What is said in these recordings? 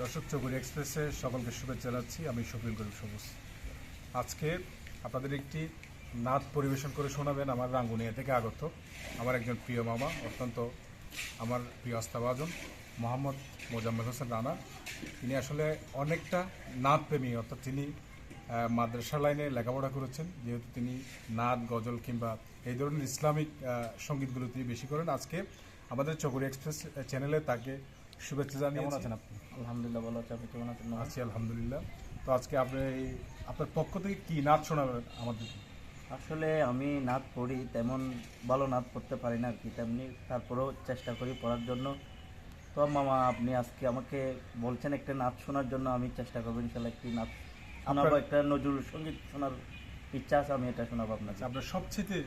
দর্শক চৌগুড়ি এক্সপ্রেসে সকলকে শুভেচ্ছা জানাচ্ছি। আমি শফিল গরিব সবুজ। আজকে আপনাদের একটি নাচ পরিবেশন করে শোনাবেন আমার রাঙ্গুনিয়া থেকে আগত আমার একজন প্রিয় মামা, অত্যন্ত আমার প্রিয় আস্থাভাজন, মোহাম্মদ মোজাম্মেদ হোসেন রানা। তিনি আসলে অনেকটা নাচ প্রেমী অর্থাৎ তিনি মাদ্রাসা লাইনে লেখাপড়া করেছেন। যেহেতু তিনি নাচ গজল কিংবা এই ধরনের ইসলামিক সঙ্গীতগুলো তিনি বেশি করেন, আজকে আমাদের চকরি এক্সপ্রেস চ্যানেলে তাকে শুভেচ্ছা জানিয়ে কেমন আছেন আপনি? আলহামদুলিল্লাহ ভালো আছে। আপনি কেমন আছেন? আছি আলহামদুলিল্লাহ। তো আজকে আপনি আপনার পক্ষ থেকে কি নাচ শোনাবেন আমাদের? আসলে আমি নাচ পড়ি তেমন ভালো নাচ পড়তে পারি না আর কি তেমনি তারপরেও চেষ্টা করি পড়ার জন্য। তো মামা আপনি আজকে আমাকে বলছেন একটা নাচ শোনার জন্য আমি চেষ্টা করব ইনশাল্লাহ একটি নাচ শোনাবো একটা নজরুল সংগীত শোনার ইচ্ছা আছে আমি এটা শোনাবো আপনাকে আচ্ছা, আপনার সবচেয়ে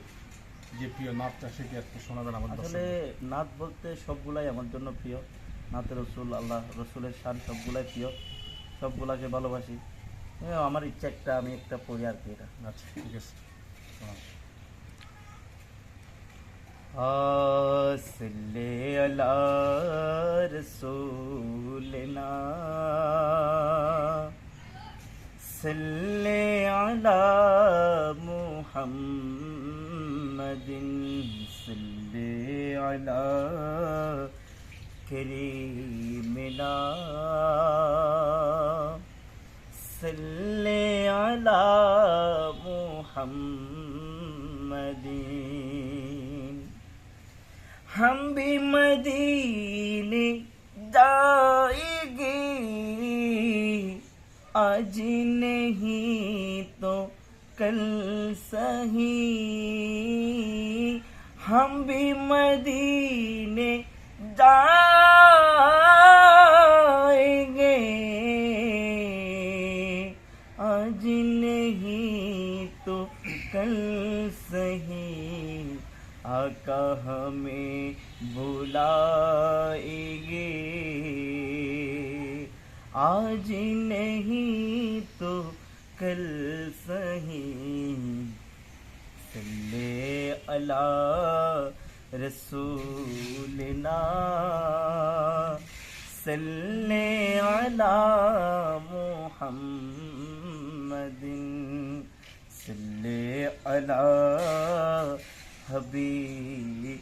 যে প্রিয় নাচটা সেটি আজকে শোনাবেন আমাদের আসলে নাচ বলতে সবগুলাই আমার জন্য প্রিয়। নাতে রসুল আল্লাহ রসুলের শান সবগুলাই প্রিয়। সবগুলাকে ভালোবাসি। হ্যাঁ, আমার ইচ্ছা একটা আমি একটা পড়ি আর কি এটা। আচ্ছা ঠিক আছে রসুলনা সিল্লে আলা মুহাম্মাদিন সিল্লে আলা आखिरी मिला सल्ले अला मुहम्मदीन। हम भी मदीने जाएँगे। आज नहीं तो कल सही। हम भी मदी آقا ہمیں بلائیں گے آج نہیں تو کل سہی صلی اللہ رسولنا۔ صلی اللہ محمد۔ صلی اللہ حبيبنا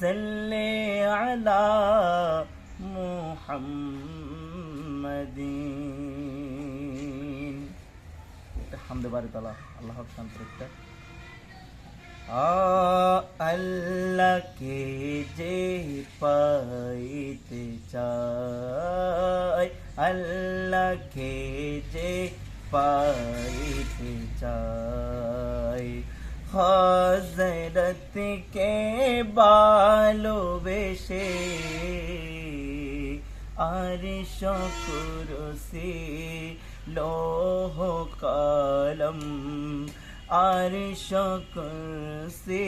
صل على محمد الحمد بارك الله الله أكبر আল্লাহকে যে পাইতে চাই আল্লাহকে যে পাইতে চাই। হজরত কে ভালোবেসে আর শকুর সে লোহ কলম। আর শকুর সে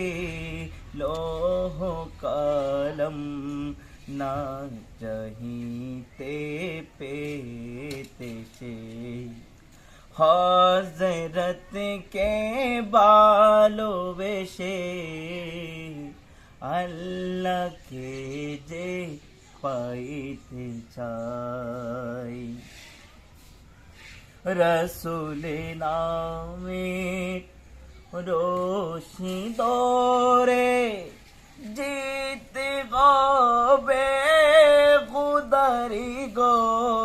লোহ কলম। না চাহিতে পেতে সে হজরত কে ভালোবেসে আল্লাহকে যে পাইতে চাই। রসুল নামে রোশি দরে জিতে গবে গুদারি গোরে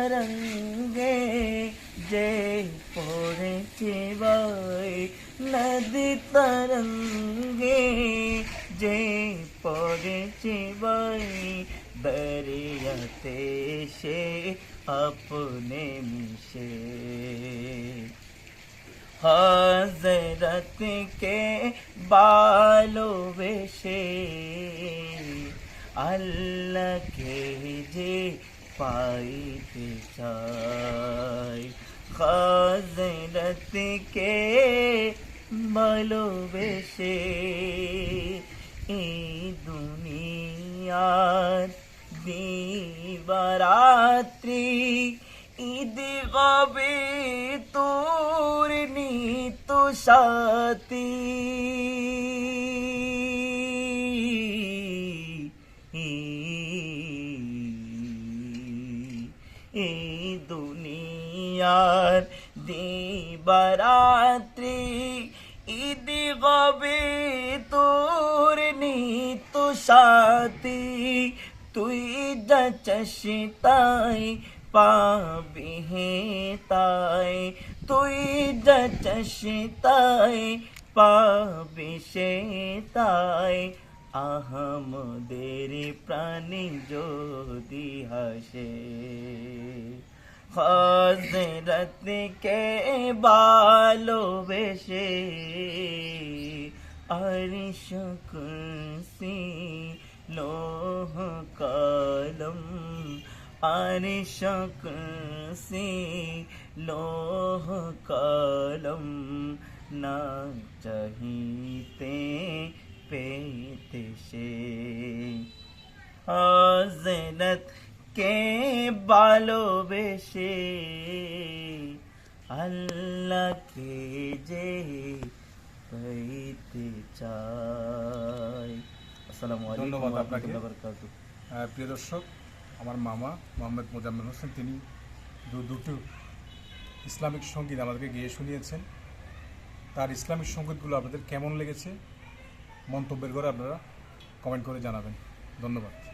নদী তরঙ্গে যে পড়েছে বাই নদী তরঙ্গে যে পড়েছে বাই দরিয়াতে সে अपने मिशे हजरत के बालो बेशे আল্লাহকে যে পাইতে চাই। হজরতকে ভালোবেসে এই দুনিয়ার দিবারাত্রি ঈদ হবে তোর নিত সাথী। এই দুনিয়ার দিবারাত্রি, ঈদ হবে তোর নিত সাথী? তুই যাচ্ছিস তাই পাবি তাই, তুই যাচ্ছিস তাই পাবি সে তাই। আহমদের প্রাণী যদি হাসে হজরতকে ভালোবেসে আরিশ কুরসি লোহ কলম আরিশ কুরসি লোহ কলম, না চাহিতে পেতে সে হজরত কে ভালোবেসে আল্লাহকে যে পাইতে চাই আসসালামু আলাইকুম ধন্যবাদ আপনাকে। প্রিয় দর্শক আমার মামা মোহাম্মদ মোজাম্মেল হোসেন তিনি দু- দুটো ইসলামিক সংগীত আমাদেরকে গিয়ে শুনিয়েছেন। তার ইসলামিক সঙ্গীতগুলো আপনাদের কেমন লেগেছে? মন্তব্যের করে আপনারা কমেন্ট করে জানাবেন। ধন্যবাদ।